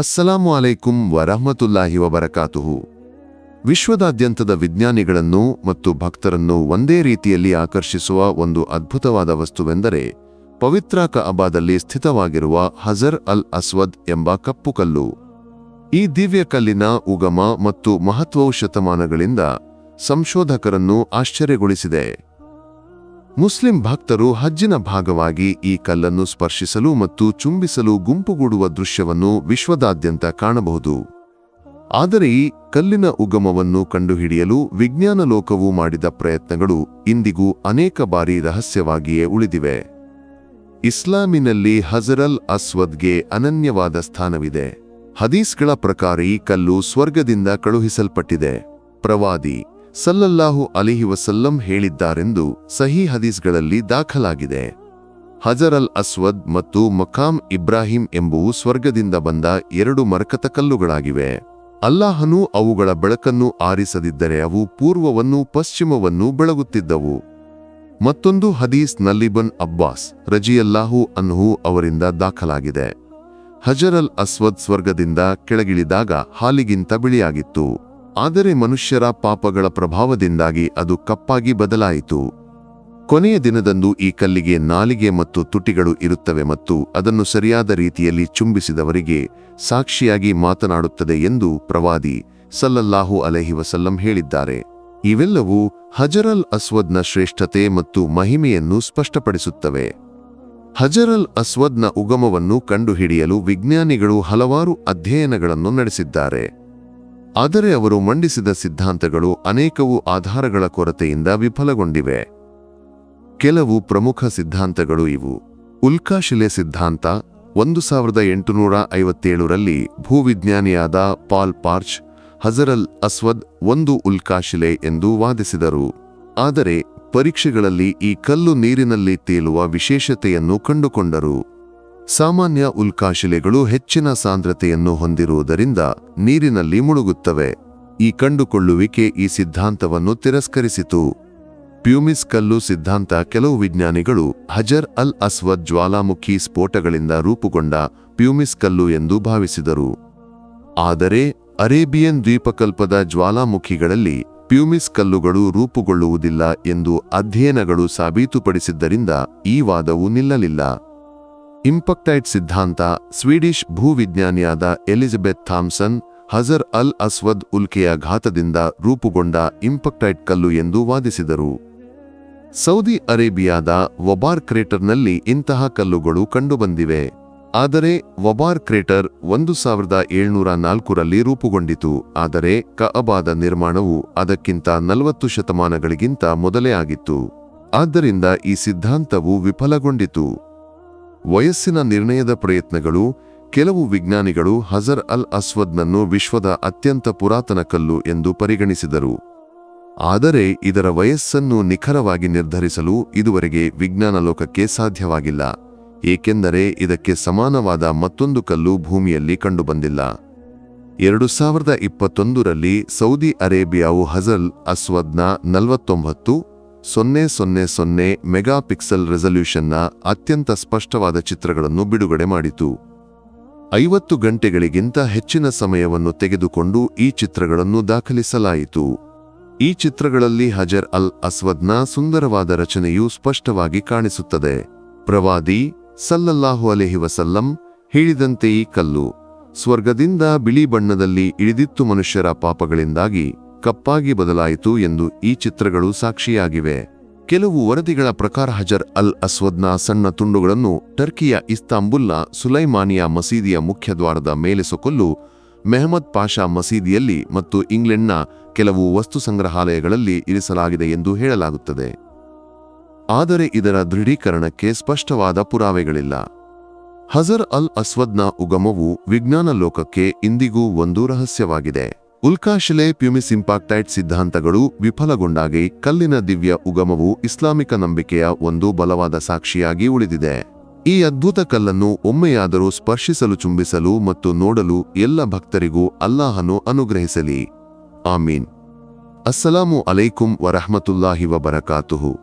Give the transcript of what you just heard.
ಅಸ್ಸಲಾಮು ಅಲೈಕುಂ ವರಹಮತುಲ್ಲಾಹಿ ವಬರಕಾತುಹು. ವಿಶ್ವದಾದ್ಯಂತದ ವಿಜ್ಞಾನಿಗಳನ್ನು ಮತ್ತು ಭಕ್ತರನ್ನು ಒಂದೇ ರೀತಿಯಲ್ಲಿ ಆಕರ್ಷಿಸುವ ಒಂದು ಅದ್ಭುತವಾದ ವಸ್ತುವೆಂದರೆ ಪವಿತ್ರ ಕಅಬಾದಲ್ಲಿ ಸ್ಥಿತವಾಗಿರುವ ಹಜರ್ ಅಲ್ ಅಸ್ವದ್ ಎಂಬ ಕಪ್ಪು ಕಲ್ಲು ಈ ದಿವ್ಯ ಕಲ್ಲಿನ ಉಗಮ ಮತ್ತು ಮಹತ್ವವು ಶತಮಾನಗಳಿಂದ ಸಂಶೋಧಕರನ್ನು ಆಶ್ಚರ್ಯಗೊಳಿಸಿದೆ. ಮುಸ್ಲಿಂ ಭಕ್ತರು ಹಜ್ಜಿನ ಭಾಗವಾಗಿ ಈ ಕಲ್ಲನ್ನು ಸ್ಪರ್ಶಿಸಲು ಮತ್ತು ಚುಂಬಿಸಲು ಗುಂಪುಗೂಡುವ ದೃಶ್ಯವನ್ನು ವಿಶ್ವದಾದ್ಯಂತ ಕಾಣಬಹುದು. ಆದರೆ ಈ ಕಲ್ಲಿನ ಉಗಮವನ್ನು ಕಂಡುಹಿಡಿಯಲು ವಿಜ್ಞಾನ ಲೋಕವು ಮಾಡಿದ ಪ್ರಯತ್ನಗಳು ಇಂದಿಗೂ ಅನೇಕ ಬಾರಿ ರಹಸ್ಯವಾಗಿಯೇ ಉಳಿದಿವೆ. ಇಸ್ಲಾಮಿನಲ್ಲಿ ಹಜರಲ್ ಅಸ್ವದ್ಗೆ ಅನನ್ಯವಾದ ಸ್ಥಾನವಿದೆ. ಹದೀಸ್ಗಳ ಪ್ರಕಾರ ಈ ಕಲ್ಲು ಸ್ವರ್ಗದಿಂದ ಕಳುಹಿಸಲ್ಪಟ್ಟಿದೆ. ಪ್ರವಾದಿ ಸಲ್ಲಲ್ಲಾಹು ಅಲಿಹಿ ವಸಲ್ಲಂ ಹೇಳಿದ್ದಾರೆಂದು ಸಹಿ ಹದೀಸ್ಗಳಲ್ಲಿ ದಾಖಲಾಗಿದೆ. ಹಜರ್ ಅಲ್ ಅಸ್ವದ್ ಮತ್ತು ಮಕಾಮ್ ಇಬ್ರಾಹಿಂ ಎಂಬುವು ಸ್ವರ್ಗದಿಂದ ಬಂದ ಎರಡು ಮರಕತ ಕಲ್ಲುಗಳಾಗಿವೆ. ಅಲ್ಲಾಹನು ಅವುಗಳ ಬೆಳಕನ್ನು ಆರಿಸದಿದ್ದರೆ ಅವು ಪೂರ್ವವನ್ನು ಪಶ್ಚಿಮವನ್ನು ಬೆಳಗುತ್ತಿದ್ದವು. ಮತ್ತೊಂದು ಹದೀಸ್ ನಲ್ಲಿಬನ್ ಅಬ್ಬಾಸ್ ರಜಿಯಲ್ಲಾಹು ಅನ್ಹು ಅವರಿಂದ ದಾಖಲಾಗಿದೆ. ಹಜರ್ ಅಲ್ ಅಸ್ವದ್ ಸ್ವರ್ಗದಿಂದ ಕೆಳಗಿಳಿದಾಗ ಹಾಲಿಗಿಂತ ಬಿಳಿಯಾಗಿತ್ತು. ಆದರೆ ಮನುಷ್ಯರ ಪಾಪಗಳ ಪ್ರಭಾವದಿಂದಾಗಿ ಅದು ಕಪ್ಪಾಗಿ ಬದಲಾಯಿತು. ಕೊನೆಯ ದಿನದಂದು ಈ ಕಲ್ಲಿಗೆ ನಾಲಿಗೆ ಮತ್ತು ತುಟಿಗಳು ಇರುತ್ತವೆ ಮತ್ತು ಅದನ್ನು ಸರಿಯಾದ ರೀತಿಯಲ್ಲಿ ಚುಂಬಿಸಿದವರಿಗೆ ಸಾಕ್ಷಿಯಾಗಿ ಮಾತನಾಡುತ್ತದೆ ಎಂದು ಪ್ರವಾದಿ ಸಲ್ಲಲ್ಲಾಹು ಅಲಹಿ ವಸಲ್ಲಂ ಹೇಳಿದ್ದಾರೆ. ಇವೆಲ್ಲವೂ ಹಜರಲ್ ಅಸ್ವದ್ನ ಶ್ರೇಷ್ಠತೆ ಮತ್ತು ಮಹಿಮೆಯನ್ನು ಸ್ಪಷ್ಟಪಡಿಸುತ್ತವೆ. ಹಜರಲ್ ಅಸ್ವದ್ನ ಉಗಮವನ್ನು ಕಂಡುಹಿಡಿಯಲು ವಿಜ್ಞಾನಿಗಳು ಹಲವಾರು ಅಧ್ಯಯನಗಳನ್ನು ನಡೆಸಿದ್ದಾರೆ. ಆದರೆ ಅವರು ಮಂಡಿಸಿದ ಸಿದ್ಧಾಂತಗಳು ಅನೇಕವು ಆಧಾರಗಳ ಕೊರತೆಯಿಂದ ವಿಫಲಗೊಂಡಿವೆ. ಕೆಲವು ಪ್ರಮುಖ ಸಿದ್ಧಾಂತಗಳು ಇವು. ಉಲ್ಕಾಶಿಲೆ ಸಿದ್ಧಾಂತ, ಒಂದು ಸಾವಿರದ ಎಂಟುನೂರ ಐವತ್ತೇಳರಲ್ಲಿ ಭೂವಿಜ್ಞಾನಿಯಾದ ಪಾಲ್ ಪಾರ್ಚ್, ಹಜರಲ್ ಅಸ್ವದ್ ಒಂದು ಉಲ್ಕಾಶಿಲೆ ಎಂದು ವಾದಿಸಿದರು. ಆದರೆ ಪರೀಕ್ಷೆಗಳಲ್ಲಿ ಈ ಕಲ್ಲು ನೀರಿನಲ್ಲಿ ತೇಲುವ ವಿಶೇಷತೆಯನ್ನು ಕಂಡುಕೊಂಡರು. ಸಾಮಾನ್ಯ ಉಲ್ಕಾಶಿಲೆಗಳು ಹೆಚ್ಚಿನ ಸಾಂದ್ರತೆಯನ್ನು ಹೊಂದಿರುವುದರಿಂದ ನೀರಿನಲ್ಲಿ ಮುಳುಗುತ್ತವೆ. ಈ ಕಂಡುಕೊಳ್ಳುವಿಕೆ ಈ ಸಿದ್ಧಾಂತವನ್ನು ತಿರಸ್ಕರಿಸಿತು. ಪ್ಯೂಮಿಸ್ ಕಲ್ಲು ಸಿದ್ಧಾಂತ ಕೆಲವು ವಿಜ್ಞಾನಿಗಳು ಹಜರ್ ಅಲ್ ಅಸ್ವದ್ ಜ್ವಾಲಾಮುಖಿ ಸ್ಫೋಟಗಳಿಂದ ರೂಪುಗೊಂಡ ಪ್ಯೂಮಿಸ್ ಕಲ್ಲು ಎಂದು ಭಾವಿಸಿದರು. ಆದರೆ, ಅರೇಬಿಯನ್ ದ್ವೀಪಕಲ್ಪದ ಜ್ವಾಲಾಮುಖಿಗಳಲ್ಲಿ ಪ್ಯೂಮಿಸ್ ಕಲ್ಲುಗಳು ರೂಪುಗೊಳ್ಳುವುದಿಲ್ಲ ಎಂದು ಅಧ್ಯಯನಗಳು ಸಾಬೀತುಪಡಿಸಿದ್ದರಿಂದ ಈ ವಾದವು ನಿಲ್ಲಲಿಲ್ಲ. ಇಂಪಕ್ಟೈಟ್ ಸಿದ್ಧಾಂತ Swedish ಭೂವಿಜ್ಞಾನಿಯಾದ Elizabeth Thomson, Hajar al Aswad ಉಲ್ಕೆಯ ಘಾತದಿಂದ ರೂಪುಗೊಂಡ ಇಂಪಕ್ಟೈಟ್ ಕಲ್ಲು ಎಂದು ವಾದಿಸಿದರು. ಸೌದಿ ಅರೇಬಿಯಾದ ವಬಾರ್ ಕ್ರೇಟರ್ನಲ್ಲಿ ಇಂತಹ ಕಲ್ಲುಗಳು ಕಂಡುಬಂದಿವೆ. ಆದರೆ, ವಬಾರ್ ಕ್ರೇಟರ್ ಒಂದು ಸಾವಿರದ ಏಳ್ನೂರ ನಾಲ್ಕರಲ್ಲಿ ರೂಪುಗೊಂಡಿತು, ಆದರೆ ಕಅಬಾದ ನಿರ್ಮಾಣವು ಅದಕ್ಕಿಂತ ನಲವತ್ತು ಶತಮಾನಗಳಿಗಿಂತ ಮೊದಲೇ ಆಗಿತ್ತು. ಆದ್ದರಿಂದ ಈ ಸಿದ್ಧಾಂತವು ವಿಫಲಗೊಂಡಿತು. ವಯಸ್ಸಿನ ನಿರ್ಣಯದ ಪ್ರಯತ್ನಗಳು, ಕೆಲವು ವಿಜ್ಞಾನಿಗಳು ಹಜರ್ ಅಲ್ ಅಸ್ವದ್ನನ್ನು ವಿಶ್ವದ ಅತ್ಯಂತ ಪುರಾತನ ಕಲ್ಲು ಎಂದು ಪರಿಗಣಿಸಿದರು. ಆದರೆ ಇದರ ವಯಸ್ಸನ್ನು ನಿಖರವಾಗಿ ನಿರ್ಧರಿಸಲು ಇದುವರೆಗೆ ವಿಜ್ಞಾನ ಲೋಕಕ್ಕೆ ಸಾಧ್ಯವಾಗಿಲ್ಲ, ಏಕೆಂದರೆ ಇದಕ್ಕೆ ಸಮಾನವಾದ ಮತ್ತೊಂದು ಕಲ್ಲು ಭೂಮಿಯಲ್ಲಿ ಕಂಡುಬಂದಿಲ್ಲ. ಎರಡು ಸಾವಿರದ ಇಪ್ಪತ್ತೊಂದರಲ್ಲಿ ಸೌದಿ ಅರೇಬಿಯಾವು ಹಜಲ್ ಅಸ್ವದ್ನ ನಲವತ್ತೊಂಬತ್ತು ಸೊನ್ನೆ ಸೊನ್ನೆ ಸೊನ್ನೆ ಮೆಗಾ ಮೆಗಾಪಿಕ್ಸೆಲ್ ರೆಸಲ್ಯೂಷನ್ನ ಅತ್ಯಂತ ಸ್ಪಷ್ಟವಾದ ಚಿತ್ರಗಳನ್ನು ಬಿಡುಗಡೆ ಮಾಡಿತು. ಐವತ್ತು ಗಂಟೆಗಳಿಗಿಂತ ಹೆಚ್ಚಿನ ಸಮಯವನ್ನು ತೆಗೆದುಕೊಂಡು ಈ ಚಿತ್ರಗಳನ್ನು ದಾಖಲಿಸಲಾಯಿತು. ಈ ಚಿತ್ರಗಳಲ್ಲಿ ಹಜರ್ ಅಲ್ ಅಸ್ವದ್ನ ಸುಂದರವಾದ ರಚನೆಯು ಸ್ಪಷ್ಟವಾಗಿ ಕಾಣಿಸುತ್ತದೆ. ಪ್ರವಾದಿ ಸಲ್ಲಲ್ಲಾಹು ಅಲೆಹಿ ವಸಲ್ಲಂ ಹೇಳಿದಂತೆ ಈ ಕಲ್ಲು ಸ್ವರ್ಗದಿಂದ ಬಿಳಿ ಬಣ್ಣದಲ್ಲಿ ಇಳಿದಿತ್ತು ಮನುಷ್ಯರ ಪಾಪಗಳಿಂದಾಗಿ ಕಪ್ಪಾಗಿ ಬದಲಾಯಿತು ಎಂದು ಈ ಚಿತ್ರಗಳು ಸಾಕ್ಷಿಯಾಗಿವೆ. ಕೆಲವು ವರದಿಗಳ ಪ್ರಕಾರ ಹಜರ್ ಅಲ್ ಅಸ್ವದ್ನ ಸಣ್ಣ ತುಂಡುಗಳನ್ನು ಟರ್ಕಿಯ ಇಸ್ತಾಂಬುಲ್ನ ಸುಲೈಮಾನಿಯಾ ಮಸೀದಿಯ ಮುಖ್ಯದ್ವಾರದ ಮೇಲೆ ಸೊಕೊಲ್ಲು ಮೆಹಮದ್ ಪಾಷಾ ಮಸೀದಿಯಲ್ಲಿ ಮತ್ತು ಇಂಗ್ಲೆಂಡ್ನ ಕೆಲವು ವಸ್ತು ಸಂಗ್ರಹಾಲಯಗಳಲ್ಲಿ ಇರಿಸಲಾಗಿದೆ ಎಂದು ಹೇಳಲಾಗುತ್ತದೆ. ಆದರೆ ಇದರ ದೃಢೀಕರಣಕ್ಕೆ ಸ್ಪಷ್ಟವಾದ ಪುರಾವೆಗಳಿಲ್ಲ. ಹಜರ್ ಅಲ್ ಅಸ್ವದ್ನ ಉಗಮವು ವಿಜ್ಞಾನ ಲೋಕಕ್ಕೆ ಇಂದಿಗೂ ಒಂದು ರಹಸ್ಯವಾಗಿದೆ. ಉಲ್ಕಾಶಿಲೆ ಪ್ಯುಮಿಸ್ ಇಂಪಾಕ್ಟೈಟ್ ಸಿದ್ಧಾಂತಗಳು ವಿಫಲಗೊಂಡಾಗಿ ಕಲ್ಲಿನ ದಿವ್ಯ ಉಗಮವು ಇಸ್ಲಾಮಿಕ ನಂಬಿಕೆಯ ಒಂದು ಬಲವಾದ ಸಾಕ್ಷಿಯಾಗಿ ಉಳಿದಿದೆ. ಈ ಅದ್ಭುತ ಕಲ್ಲನ್ನು ಒಮ್ಮೆಯಾದರೂ ಸ್ಪರ್ಶಿಸಲು ಚುಂಬಿಸಲು ಮತ್ತು ನೋಡಲು ಎಲ್ಲ ಭಕ್ತರಿಗೂ ಅಲ್ಲಾಹನು ಅನುಗ್ರಹಿಸಲಿ. ಆಮೀನ್. ಅಸ್ಸಲಾಮು ಅಲೈಕುಂ ವರಹಮತುಲ್ಲಾಹಿ ವಬರಕಾತುಹು.